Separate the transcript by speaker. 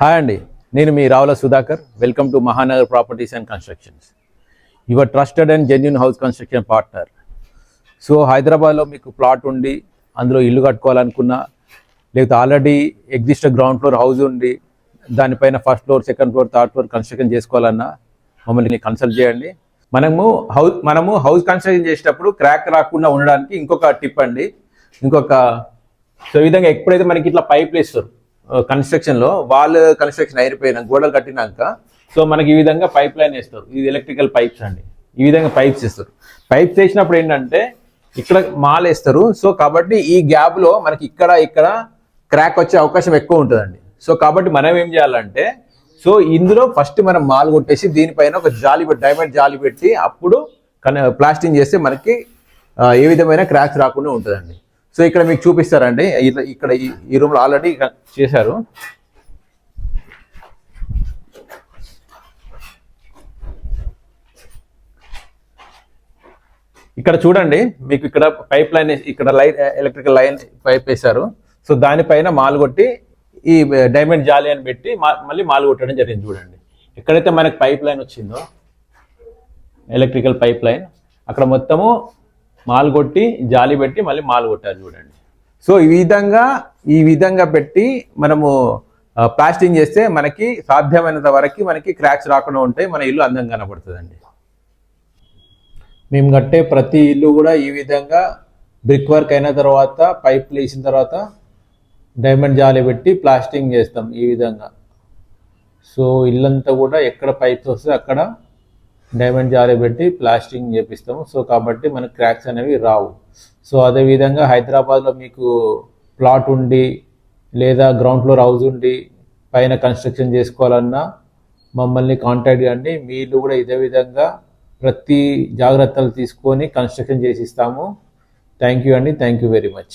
Speaker 1: Hi అండి. నేను మీ Ravula Sudhakar. Welcome to Mahanagar properties and constructions your trusted and genuine house construction partner so హైదరాబాద్లో మీకు plot ఉండి అందులో ఇల్లు కట్టుకోవాలనుకున్నా లేకపోతే already exist ground floor house ఉండి దానిపైన first floor second floor third floor construction చేసుకోవాలన్నా మమ్మల్ని కన్సల్ట్ చేయండి. మనము హౌస్ మనము హౌస్ కన్స్ట్రక్షన్ చేసేటప్పుడు క్రాక్ రాకుండా ఉండడానికి ఇంకొక టిప్ అండి. ఇంకొక సో విధంగా ఎప్పుడైతే మనకి ఇట్లా పైప్లు వేస్తారు కన్స్ట్రక్షన్లో వాళ్ళు కన్స్ట్రక్షన్ అయిపోయినాక గోడలు కట్టినాక సో మనకి ఈ విధంగా పైప్ లైన్ వేస్తారు. ఇది ఎలక్ట్రికల్ పైప్స్ అండి. ఈ విధంగా పైప్స్ ఇస్తారు పైప్స్ వేసినప్పుడు ఏంటంటే ఇక్కడ మాల్ వేస్తారు. సో కాబట్టి ఈ గ్యాప్లో మనకి ఇక్కడ ఇక్కడ క్రాక్ వచ్చే అవకాశం ఎక్కువ ఉంటుందండి. సో కాబట్టి మనం ఏం చేయాలంటే సో ఇందులో ఫస్ట్ మనం మాల్ కొట్టేసి దీనిపైన ఒక జాలి డైమండ్ జాలి పెట్టి అప్పుడు ప్లాస్టింగ్ చేస్తే మనకి ఏ విధమైన క్రాక్స్ రాకుండా ఉంటుందండి. సో ఇక్కడ మీకు చూపిస్తారండి. ఇక్కడ ఈ- రూమ్లో ఆల్రెడీ చేశారు. ఇక్కడ చూడండి మీకు ఇక్కడ పైప్ లైన్ ఇక్కడ లైట్ ఎలక్ట్రికల్ లైన్ పైప్ వేశారు. సో దానిపైన మాలు కొట్టి ఈ డైమండ్ జాలి అని పెట్టి మళ్ళీ మాల్ కొట్టడం జరిగింది చూడండి. ఎక్కడైతే మనకి పైప్ లైన్ వచ్చిందో ఎలక్ట్రికల్ పైప్ లైన్ అక్కడ మొత్తము మాల్ కొట్టి జాలి పెట్టి మళ్ళీ మాల్ కొట్టారు చూడండి. సో ఈ విధంగా ఈ విధంగా పెట్టి మనము ప్లాస్టింగ్ చేస్తే మనకి సాధ్యమైనంత వరకు మనకి క్రాక్స్ రాకుండా ఉంటాయి మన ఇల్లు అందంగా కనపడుతుందండి. మేము కట్టే ప్రతి ఇల్లు కూడా ఈ విధంగా బ్రిక్ వర్క్ అయిన తర్వాత పైప్లు వేసిన తర్వాత డైమండ్ జాలి పెట్టి ప్లాస్టింగ్ చేస్తాం ఈ విధంగా. సో ఇల్లంతా కూడా ఎక్కడ పైప్స్ వస్తే అక్కడ డైమండ్ జారే పెట్టి ప్లాస్టింగ్ చేపిస్తాము. సో కాబట్టి మనకు క్రాక్స్ అనేవి రావు. సో అదేవిధంగా హైదరాబాద్లో మీకు ప్లాట్ ఉండి లేదా గ్రౌండ్ ఫ్లోర్ హౌస్ ఉండి పైన కన్స్ట్రక్షన్ చేసుకోవాలన్నా మమ్మల్ని కాంటాక్ట్ చేయండి. మీరు కూడా ఇదే విధంగా ప్రతి జాగ్రత్తలు తీసుకొని కన్స్ట్రక్షన్ చేసి ఇస్తాము. థ్యాంక్ యూ అండి. Thank you very much.